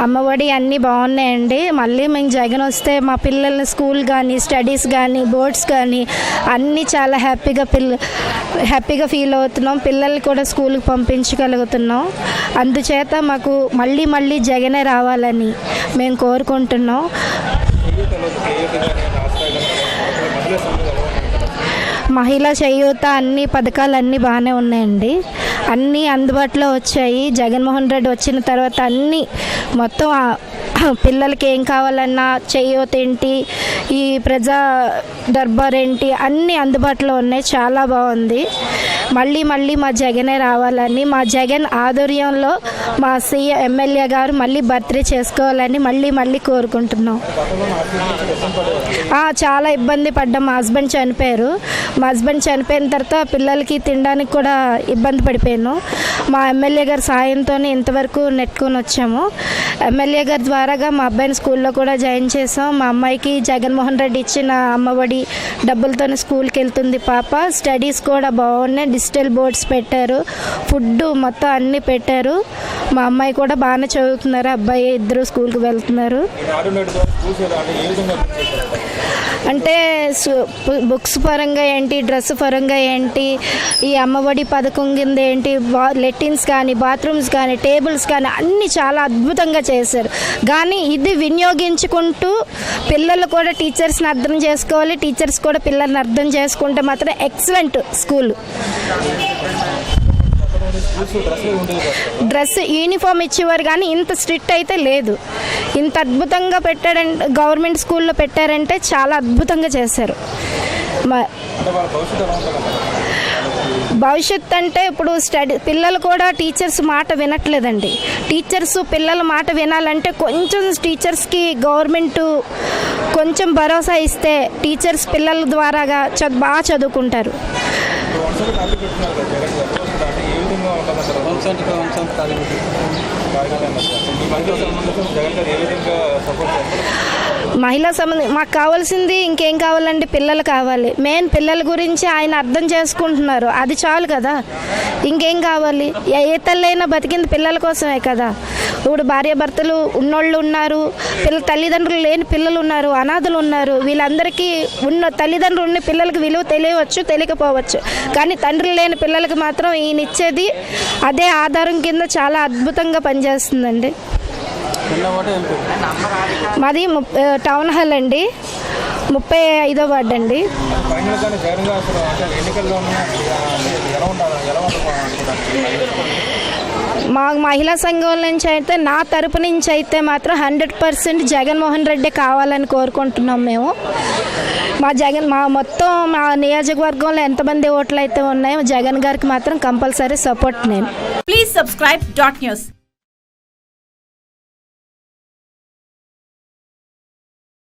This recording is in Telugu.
అమ్మఒడి అన్నీ బాగున్నాయండి. మళ్ళీ మేము జగన్ వస్తే మా పిల్లల్ని స్కూల్ కానీ స్టడీస్ కానీ బోర్డ్స్ కానీ అన్నీ చాలా హ్యాపీగా పిల్ల హ్యాపీగా ఫీల్ అవుతున్నాం. పిల్లల్ని కూడా స్కూల్కి పంపించగలుగుతున్నాం. అందుచేత మాకు మళ్ళీ మళ్ళీ జగనే రావాలని మేము కోరుకుంటున్నాం. మహిళా చేయూత అన్ని పథకాలు అన్నీ బాగానే ఉన్నాయండి. అన్నీ అందుబాటులో వచ్చాయి. జగన్మోహన్ రెడ్డి వచ్చిన తర్వాత అన్నీ మొత్తం పిల్లలకి ఏం కావాలన్నా చేయూత ఏంటి ఈ ప్రజా దర్బార్ ఏంటి అన్నీ అందుబాటులో ఉన్నాయి. చాలా బాగుంది. మళ్ళీ మళ్ళీ మా జగనే రావాలని మా జగన్ ఆధ్వర్యంలో మా సీఎం ఎమ్మెల్యే గారు మళ్ళీ బర్త్డే చేసుకోవాలని మళ్ళీ మళ్ళీ కోరుకుంటున్నాం. చాలా ఇబ్బంది పడ్డాం. మా హస్బెండ్ చనిపోయారు. మా హస్బెండ్ చనిపోయిన తర్వాత పిల్లలకి తినడానికి కూడా ఇబ్బంది పడిపోయాను. మా ఎమ్మెల్యే గారి సాయంతో ఇంతవరకు నెట్టుకొని వచ్చాము. ఎమ్మెల్యే గారి ద్వారాగా మా అబ్బాయిని స్కూల్లో కూడా జాయిన్ చేసాం మా అమ్మాయికి జగన్మోహన్ రెడ్డి ఇచ్చిన అమ్మఒడి డబ్బులతోనే స్కూల్కి వెళ్తుంది పాప. స్టడీస్ కూడా బాగున్నాయి. డిజిటల్ బోర్డ్స్ పెట్టారు. ఫుడ్ మొత్తం అన్నీ పెట్టారు. మా అమ్మాయి కూడా బాగానే చదువుతున్నారు. అబ్బాయి ఇద్దరు స్కూల్కి వెళ్తున్నారు. అంటే బుక్స్ పరంగా ఏంటి డ్రెస్ పరంగా ఏంటి ఈ అమ్మఒడి పథకం కింద ఏంటి లెట్రిన్స్ కానీ బాత్రూమ్స్ కానీ టేబుల్స్ కానీ అన్నీ చాలా అద్భుతంగా చేశారు. కానీ ఇది వినియోగించుకుంటూ పిల్లలు కూడా టీచర్స్ని అర్థం చేసుకోవాలి టీచర్స్ కూడా పిల్లల్ని అర్థం చేసుకుంటే మాత్రం ఎక్సలెంట్ స్కూల్. డ్రెస్ యూనిఫామ్ ఇచ్చేవారు కానీ ఇంత స్ట్రిక్ట్ అయితే లేదు. ఇంత అద్భుతంగా పెట్టారంటే గవర్నమెంట్ స్కూల్లో పెట్టారంటే చాలా అద్భుతంగా చేశారు. మ- భవిష్యత్తు భవిష్యత్ అంటే ఇప్పుడు స్టడీ పిల్లలు కూడా టీచర్స్ మాట వినట్లేదండి. టీచర్స్ పిల్లల మాట వినాలంటే కొంచెం టీచర్స్కి గవర్నమెంట్ కొంచెం భరోసా ఇస్తే టీచర్స్ పిల్లల ద్వారాగా చ బాగా చదువుకుంటారు. పెట్టుకున్నారు కదా జగన్ గారు. అంటే ఏ విధంగా ఉంటుందంటారు టార్గెట్ ఈ మహిళా సంబంధించిన జగన్ గారు ఏ విధంగా సపోర్ట్ చేస్తారు మహిళా సంబంధం మాకు కావాల్సింది ఇంకేం కావాలండి పిల్లలు కావాలి. మెయిన్ పిల్లల గురించి ఆయన అర్థం చేసుకుంటున్నారు. అది చాలు కదా. ఇంకేం కావాలి? ఏ తల్లైనా బతికింది పిల్లల కోసమే కదా. ఇప్పుడు భార్యాభర్తలు ఉన్నోళ్ళు ఉన్నారు. పిల్ల తల్లిదండ్రులు లేని పిల్లలు ఉన్నారు. అనాథలు ఉన్నారు. వీళ్ళందరికీ ఉన్న తల్లిదండ్రులు ఉన్న పిల్లలకి విలువ తెలియవచ్చు తెలియకపోవచ్చు. కానీ తండ్రులు లేని పిల్లలకి మాత్రం ఈయన ఇచ్చేది అదే ఆధారం కింద చాలా అద్భుతంగా పనిచేస్తుందండి. మాది టౌన్ హాల్ అండి. ముప్పై ఐదో వార్డు అండి. మా మహిళా సంఘం నుంచి అయితే నా తరపు నుంచి అయితే మాత్రం హండ్రెడ్ పర్సెంట్ జగన్మోహన్ రెడ్డి కావాలని కోరుకుంటున్నాం మేము. మా జగన్ మా మొత్తం మా నియోజకవర్గంలో ఎంతమంది ఓట్లు అయితే ఉన్నాయో జగన్ గారికి మాత్రం కంపల్సరీ సపోర్ట్ నేను. Please subscribe dot news.